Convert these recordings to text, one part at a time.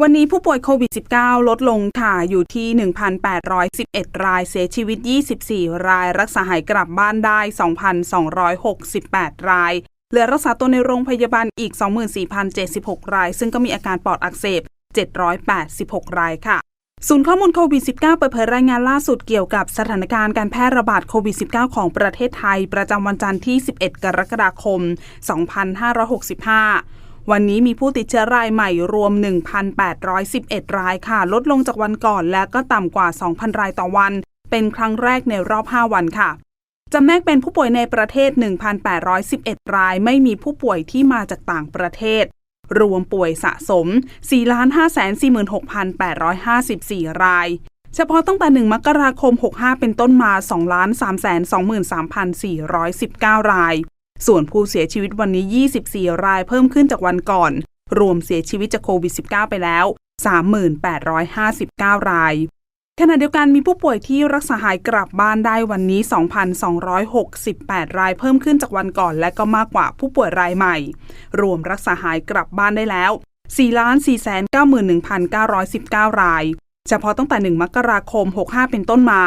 วันนี้ผู้ป่วยโควิด -19 ลดลงค่ะอยู่ที่ 1,811 รายเสียชีวิต 24 ราย รักษาหายกลับบ้านได้ 2,268 ราย เหลือรักษาตัวในโรงพยาบาลอีก 24,076 ราย ซึ่งก็มีอาการปอดอักเสบ 786 รายค่ะ ศูนย์ข้อมูลโควิด -19 เปิดเผยรายงานล่าสุดเกี่ยวกับสถานการณ์การแพร่ระบาดโควิด -19 ของประเทศไทย ประจำวันจันทร์ที่ 11 กรกฎาคม 2565 วันนี้มีผู้ติดเชื้อรายใหม่รวม 1,811 รายค่ะ ลดลงจากวันก่อนและก็ต่ำกว่า 2,000 รายต่อวัน เป็นครั้งแรกในรอบ 5 วันค่ะจำแนกเป็นผู้ป่วยในประเทศ 1,811 ราย ไม่มีผู้ป่วยที่มาจากต่างประเทศ รวมป่วยสะสม 4,546,854 ราย เฉพาะตั้งแต่ 1 มกราคม 65 เป็นต้นมา 2,323,419 ราย ส่วนผู้เสียชีวิตวันนี้ 24 รายเพิ่มขึ้นจากวันก่อน รวมเสียชีวิตจากโควิด -19 ไปแล้ว 3,859 ราย ขณะเดียวกันมีผู้ป่วยที่รักษาหายกลับบ้านได้วันนี้ 2,268 รายเพิ่มขึ้นจากวันก่อน และก็มากกว่าผู้ป่วยรายใหม่ รวมรักษาหายกลับบ้านได้แล้ว 4,491,919 ราย เฉพาะตั้งแต่ 1 มกราคม 65 เป็นต้นมา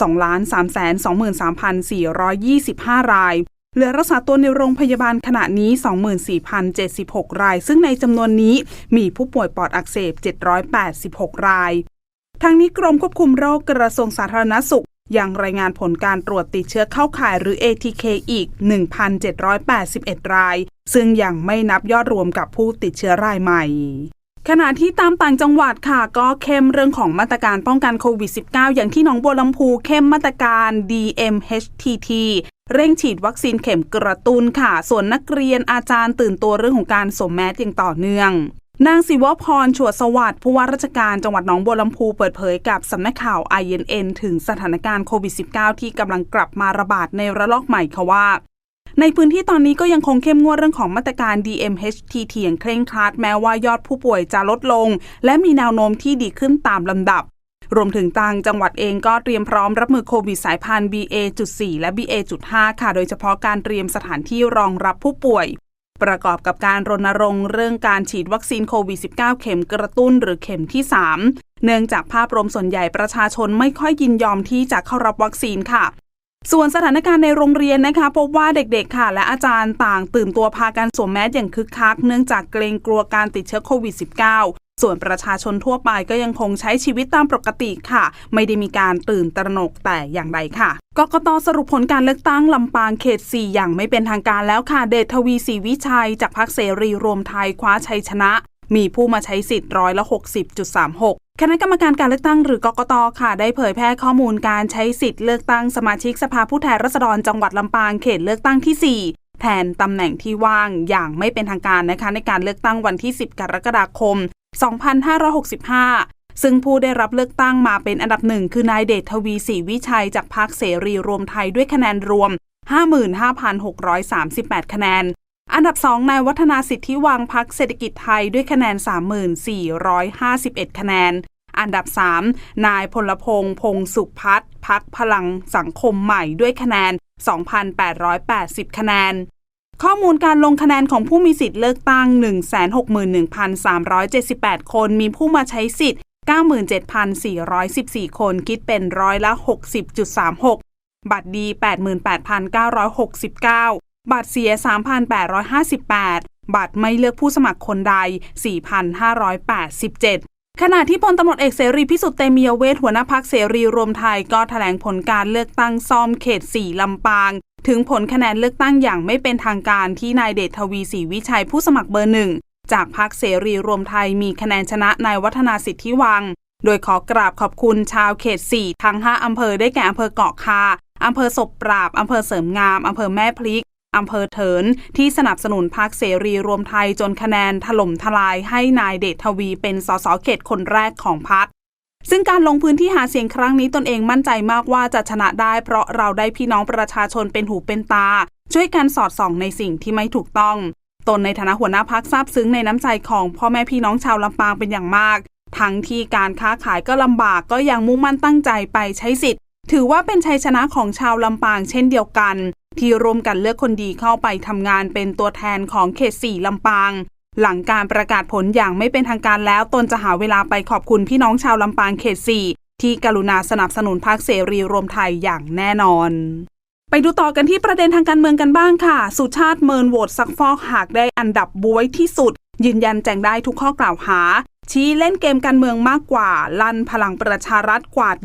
2,323,425 ราย เหลือรักษาตัวในโรงพยาบาลขณะนี้ 24,076 ราย ซึ่งในจำนวนนี้มีผู้ป่วยปอดอักเสบ 786 ราย ทางนี้กรมควบคุมโรคกระทรวงสาธารณสุขยังรายงานผลการตรวจติดเชื้อเข้าข่ายหรือ ATK อีก 1,781 ราย ซึ่งยังไม่นับยอดรวมกับผู้ติดเชื้อรายใหม่ ขณะที่ตามต่างจังหวัดค่ะ ก็เข้มเรื่องของมาตรการป้องกันโควิด -19 อย่างที่หนองบัวลำพูเข้มมาตรการ DMHTT เร่งฉีดวัคซีนเข็มกระตุ้นค่ะ ส่วนนักเรียนอาจารย์ตื่นตัวเรื่องของการสวมแมสอย่างต่อเนื่อง นางศิวพรฉวดสวัสดิ์ผู้ว่าราชการจังหวัดหนองบัวลำพูเปิดเผยกับสำนักข่าว INN ถึงสถานการณ์โควิด -19 ที่กำลังกลับมาระบาดในระลอกใหม่ค่ะว่า ในพื้นที่ตอนนี้ก็ยังคงเข้มงวดเรื่องของมาตรการ DMHTT อย่างเคร่งครัดแม้ว่ายอดผู้ป่วยจะลดลง และมีแนวโน้มที่ดีขึ้นตามลำดับ รวมถึงต่างจังหวัดเองก็เตรียมพร้อมรับมือโควิดสายพันธุ์ BA.4 และ BA.5 ค่ะ โดยเฉพาะการเตรียมสถานที่รองรับผู้ป่วย ประกอบกับการรณรงค์เรื่องการฉีดวัคซีนโควิด -19 เข็มกระตุ้นหรือเข็มที่ 3 เนื่องจากภาพรวมส่วนใหญ่ประชาชนไม่ค่อยยินยอมที่จะเข้ารับวัคซีนค่ะ ส่วนสถานการณ์ในโรงเรียนนะคะ พบว่าเด็กๆค่ะ และอาจารย์ต่างตื่นตัวพากันสวมแมสอย่างคึกคัก เนื่องจากเกรงกลัวการติดเชื้อโควิด -19 ส่วนประชาชนทั่วไปก็ยังคงใช้ชีวิตตามปกติค่ะ ไม่ได้มีการตื่นตระหนกแต่อย่างใดค่ะกกตสรุปผลการเลือกตั้งลำปางเขต 4 อย่างไม่เป็นทางการแล้วค่ะ เดชทวีศรีวิชัย จากพรรคเสรีรวมไทยคว้าชัยชนะ มีผู้มาใช้สิทธิ์ร้อยละ60.36 คณะกรรมการการเลือกตั้งหรือกกตค่ะ ได้เผยแพร่ข้อมูลการใช้สิทธิ์เลือกตั้งสมาชิกสภาผู้แทนราษฎรจังหวัดลำปางเขตเลือกตั้งที่ 4 แทนตำแหน่งที่ว่างอย่างไม่เป็นทางการนะคะ ในการเลือกตั้งวันที่ 10 กรกฎาคม 2565 ซึ่งผู้ได้รับเลือกตั้งมาเป็นอันดับหนึ่งคือนายเดชทวีศรีวิชัยจากพรรคเสรีรวมไทยด้วยคะแนนรวม 55,638 คะแนนอันดับ 2 นายวัฒนาสิทธิวังพักเศรษฐกิจไทยด้วยคะแนน 3451 คะแนน อันดับ 3 นายพลพงษ์พงสุพัฒน์พักพลังสังคมใหม่ด้วยคะแนน 2,880 คะแนน ข้อมูลการลงคะแนนของผู้มีสิทธิ์เลือกตั้ง 161,378 คน มีผู้มาใช้สิทธิ์ 97,414 คน คิดเป็นร้อยละ 60.36 บัตรดี 88,969 บัตรเสีย 3,858 บัตรไม่เลือกผู้สมัครคนใด 4,587 ขณะที่พลตำรวจเอกเสรีพิสุทธิ์เตมียเวทหัวหน้าพักเสรีรวมไทยก็แถลงผลการเลือกตั้งซ่อมเขต 4 ลำปาง ถึงผลคะแนนเลือกตั้งอย่างไม่เป็นทางการที่นายเดชทวีศรีวิชัยผู้สมัครเบอร์หนึ่งจากพรรคเสรีรวมไทยมีคะแนนชนะนายวัฒนาสิทธิวัง โดยขอกราบขอบคุณชาวเขต 4 ทั้ง 5 อำเภอได้แก่อำเภอเกาะคาอำเภอศพปราบอำเภอเสริมงามอำเภอแม่พลิก อำเภอเถินที่สนับสนุนพรรคเสรีรวมไทยจนคะแนนถล่มทลายให้นายเดชทวีเป็นสสเขตคนแรกของพรรคซึ่งการลงพื้นที่หาเสียงครั้งนี้ตนเองมั่นใจมากว่าจะชนะได้ เพราะเราได้พี่น้องประชาชนเป็นหูเป็นตา ช่วยกันสอดส่องในสิ่งที่ไม่ถูกต้อง ตนในฐานะหัวหน้าพักทราบซึ้งในน้ำใจของพ่อแม่พี่น้องชาวลำปางเป็นอย่างมาก ทั้งที่การค้าขายก็ลำบากก็ยังมุ่งมั่นตั้งใจไปใช้สิทธิ์ ถือว่าเป็นชัยชนะของชาวลำปางเช่นเดียวกัน ที่ร่วมกันเลือกคนดีเข้าไปทำงานเป็นตัวแทนของเขตสี่ลำปาง หลังการประกาศผลอย่างไม่เป็นทางการแล้วตนจะหาเวลาไปขอบคุณพี่น้องชาวลำปางเขต4ที่กรุณาสนับสนุนพรรคเสรีรวมไทยอย่างแน่นอน ไปดูต่อกันที่ประเด็นทางการเมืองกันบ้างค่ะ สุชาติเมินโหวตซักฟอกหากได้อันดับบวยที่สุด ยืนยันแจงได้ทุกข้อกล่าวหา ชี้เล่นเกมการเมืองมากกว่า ลั่นพลังประชารัฐกวาด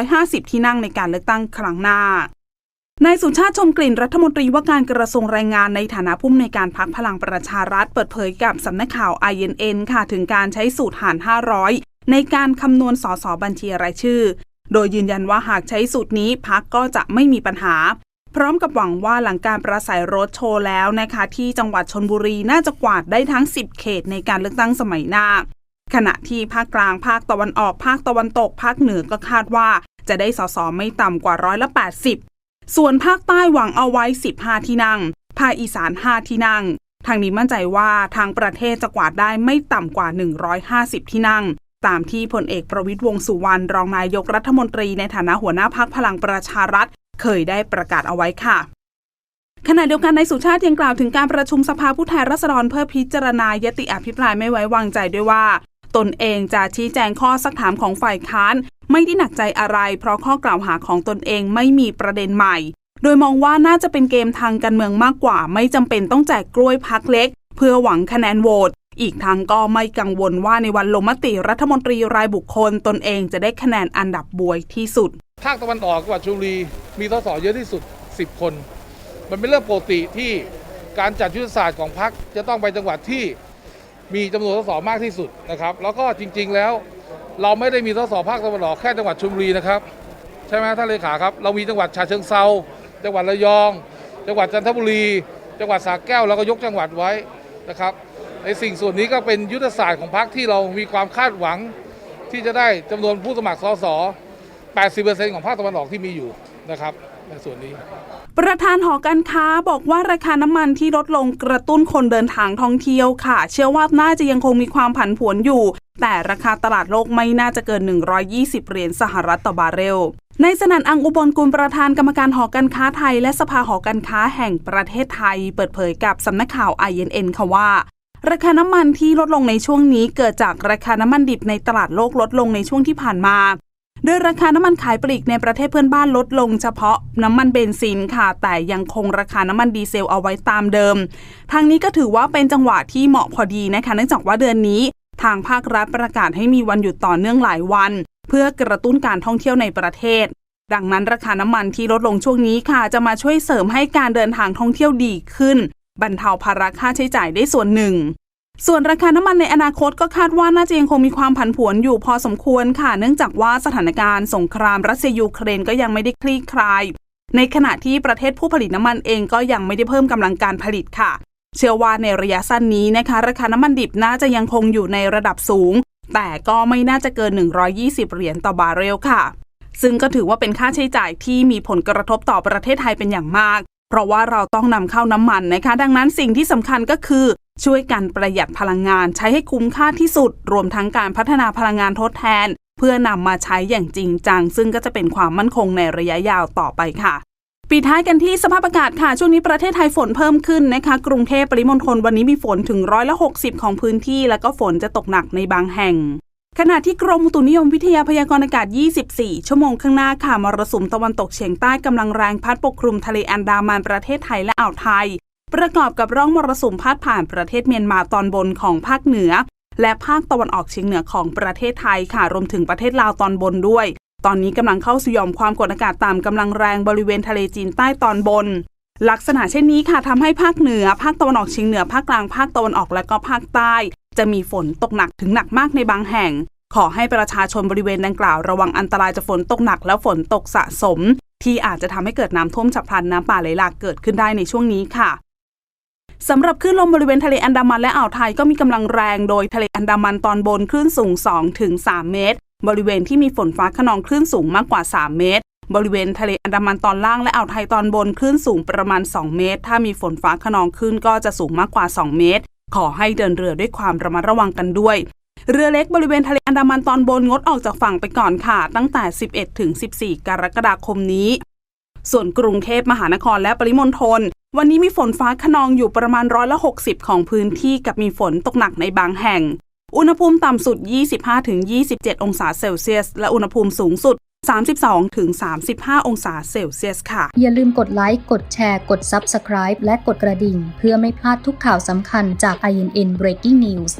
150 ที่นั่งในการเลือกตั้งครั้งหน้า นายสุชาติชมกลิ่นรัฐมนตรีว่าการกระทรวงแรงงานในฐานะผู้อำนวยการพักพลังประชารัฐเปิดเผยกับสำนักข่าว INN ค่ะถึงการใช้สูตรหาร 500 ในการคำนวณสสบัญชีรายชื่อ โดยยืนยันว่าหากใช้สูตรนี้พักก็จะไม่มีปัญหา พร้อมกับหวังว่าหลังการประสัยรถโชว์แล้วนะคะ ที่จังหวัดชนบุรีน่าจะกวาดได้ทั้ง 10 เขตในการเลือกตั้งสมัยหน้า ขณะที่ภาคกลางภาคตะวันออกภาคตะวันตกภาคเหนือก็คาดว่า จะได้สสไม่ต่ำกว่าร้อยละ80 ส่วนภาคใต้หวังเอาไว้ 15 ที่นั่ง ภาคอีสาน 5 ที่นั่ง ทางนี้มั่นใจว่าทางประเทศจะกวาดได้ไม่ต่ำกว่า 150 ที่นั่ง ตามที่พลเอกประวิตยวงสุวรรณรองนายกรัฐมนตรีในฐานะหัวหน้าพักพลังประชารัฐ เคยได้ประกาศเอาไว้ค่ะขณะเดียวกันนายสุชาติยังกล่าวถึงการประชุมสภาผู้แทนราษฎรเพื่อพิจารณายติอภิปรายไม่ไว้วางใจด้วยว่า ตนเองจะชี้แจงข้อสักถามของฝ่ายค้าน ไม่ได้หนักใจอะไร เพราะข้อกล่าวหาของตนเองไม่มีประเด็นใหม่ โดยมองว่าน่าจะเป็นเกมทางการเมืองมากกว่า ไม่จำเป็นต้องแจกกล้วยพักเล็ก เพื่อหวังคะแนนโหวตอีกทางก็ไม่กังวลว่าในวันลงมติรัฐมนตรีรายบุคคล ตนเองจะได้คะแนนอันดับบวยที่สุด ภาคตะวันออกจังหวัดชลบุรีมีสสเยอะที่สุด 10 คน มันเป็นเรื่องปกติที่การจัดยุทธศาสตร์ของพรรคจะต้องไปจังหวัดที่มีจำนวนสสมากที่สุดนะครับ แล้วก็จริง ๆ แล้ว เราไม่ได้มีสสภาคตะวันออกแค่จังหวัดชลบุรีนะครับ ใช่ไหมท่านเลขาครับ เรามีจังหวัดฉะเชิงเซาจังหวัดระยอง จังหวัดจันทบุรี จังหวัดสระแก้วเราก็ยกจังหวัดไว้นะครับ ในสิ่งส่วนนี้ก็เป็นยุทธศาสตร์ของพรรคที่เรามีความคาดหวังที่จะได้จำนวนผู้สมัครสส80%ของภาคตะวันออกที่มีอยู่นะครับในส่วนนี้ ประธานหอการค้าบอกว่าราคาน้ำมันที่ลดลงกระตุ้นคนเดินทางท่องเที่ยวค่ะ เชื่อว่าน่าจะยังคงมีความผันผวนอยู่ แต่ราคาตลาดโลกไม่น่าจะเกิน 120 เหรียญสหรัฐต่อบาร์เรลในสนันอังอุบลกุลประธานกรรมการหอการค้าไทย และสภาหอการค้าแห่งประเทศไทย เปิดเผยกับสำนักข่าว INN ค่ะว่า ราคาน้ำมันที่ลดลงในช่วงนี้เกิดจากราคาน้ำมันดิบในตลาดโลกลดลงในช่วงที่ผ่านมา โดยราคาน้ำมันขายปลีกในประเทศเพื่อนบ้านลดลงเฉพาะน้ำมันเบนซินค่ะ แต่ยังคงราคาน้ำมันดีเซลเอาไว้ตามเดิม ทางนี้ก็ถือว่าเป็นจังหวะที่เหมาะพอดีนะคะ เนื่องจากว่าเดือนนี้ ทางภาครัฐประกาศให้มีวันหยุดต่อเนื่องหลายวัน เพื่อกระตุ้นการท่องเที่ยวในประเทศ ดังนั้นราคาน้ำมันที่ลดลงช่วงนี้ค่ะ จะมาช่วยเสริมให้การเดินทางท่องเที่ยวดีขึ้น บรรเทาภาระค่าใช้จ่ายได้ส่วนหนึ่ง ส่วนราคาน้ำมันในอนาคตก็คาดว่าน่าจะยังคงมีความผันผวนอยู่พอสมควรค่ะ เนื่องจากว่าสถานการณ์สงครามรัสเซียยูเครนก็ยังไม่ได้คลี่คลาย ในขณะที่ประเทศผู้ผลิตน้ำมันเองก็ยังไม่ได้เพิ่มกำลังการผลิตค่ะ เชื่อว่าในระยะสั้นนี้นะคะ ราคาน้ำมันดิบน่าจะยังคงอยู่ในระดับสูง แต่ก็ไม่น่าจะเกิน 120 เหรียญต่อบาร์เรลค่ะ ซึ่งก็ถือว่าเป็นค่าใช้จ่ายที่มีผลกระทบต่อประเทศไทยเป็นอย่างมาก เพราะว่าเราต้องนำเข้าน้ำมันนะคะ ดังนั้นสิ่งที่สำคัญก็คือ ช่วยกันประหยัดพลังงานใช้ให้คุ้มค่าที่สุด รวมทั้งการพัฒนาพลังงานทดแทน เพื่อนำมาใช้อย่างจริงจัง ซึ่งก็จะเป็นความมั่นคงในระยะยาวต่อไปค่ะ ปิดท้ายกันที่สภาพอากาศค่ะ ช่วงนี้ประเทศไทยฝนเพิ่มขึ้นนะคะ กรุงเทพปริมณฑลวันนี้มีฝนถึงร้อยละ60 ของพื้นที่ แล้วก็ฝนจะตกหนักในบางแห่ง ขณะที่กรมอุตุนิยมวิทยาพยากรณ์อากาศ 24 ชั่วโมงข้างหน้าค่ะมรสุมตะวันตกเฉียงใต้กำลังแรงพัดปกคลุมทะเลอันดามันประเทศไทยและอ่าวไทย ประกอบกับร่องมรสุมพาดผ่านประเทศเมียนมาตอนบนของภาคเหนือ และภาคตะวันออกเฉียงเหนือของประเทศไทยค่ะ รวมถึงประเทศลาวตอนบนด้วย ตอนนี้กำลังเข้าสู่หย่อมความกดอากาศต่ำกำลังแรงบริเวณทะเลจีนใต้ตอนบน ลักษณะเช่นนี้ค่ะทำให้ภาคเหนือ ภาคตะวันออกเฉียงเหนือภาคกลางภาคตะวันออกและก็ภาคใต้ จะมีฝนตกหนักถึงหนักมากในบางแห่ง ขอให้ประชาชนบริเวณดังกล่าวระวังอันตรายจากฝนตกหนักและฝนตกสะสม ที่อาจจะทำให้เกิดน้ำท่วมฉับพลันน้ำป่าไหลหลากเกิดขึ้นได้ในช่วงนี้ค่ะสำหรับคลื่นลมบริเวณทะเลอันดามันและอ่าวไทยก็มีกำลังแรง โดยทะเลอันดามันตอนบนคลื่นสูง2ถึง3เมตร บริเวณที่มีฝนฟ้าขนองคลื่นสูงมากกว่า 3 เมตร บริเวณทะเลอันดามันตอนล่างและอ่าวไทยตอนบนคลื่นสูงประมาณ 2 เมตร ถ้ามีฝนฟ้าขนองคลื่นก็จะสูงมากกว่า 2 เมตร ขอให้เดินเรือด้วยความระมัดระวังกันด้วย เรือเล็กบริเวณทะเลอันดามันตอนบนงดออกจากฝั่งไปก่อนค่ะ ตั้งแต่ 11ถึง14 กรกฎาคมนี้ ส่วนกรุงเทพมหานครและปริมณฑลวันนี้มีฝนฟ้าขนองอยู่ประมาณร้อยละ60 ของพื้นที่กับมีฝนตกหนักในบางแห่ง อุณหภูมิต่ำสุด 25-27 องศาเซลเซียส และอุณหภูมิสูงสุด 32-35 องศาเซลเซียสค่ะ อย่าลืมกดไลค์ กดแชร์ กด Subscribe และกดกระดิ่ง เพื่อไม่พลาดทุกข่าวสำคัญจาก INN Breaking News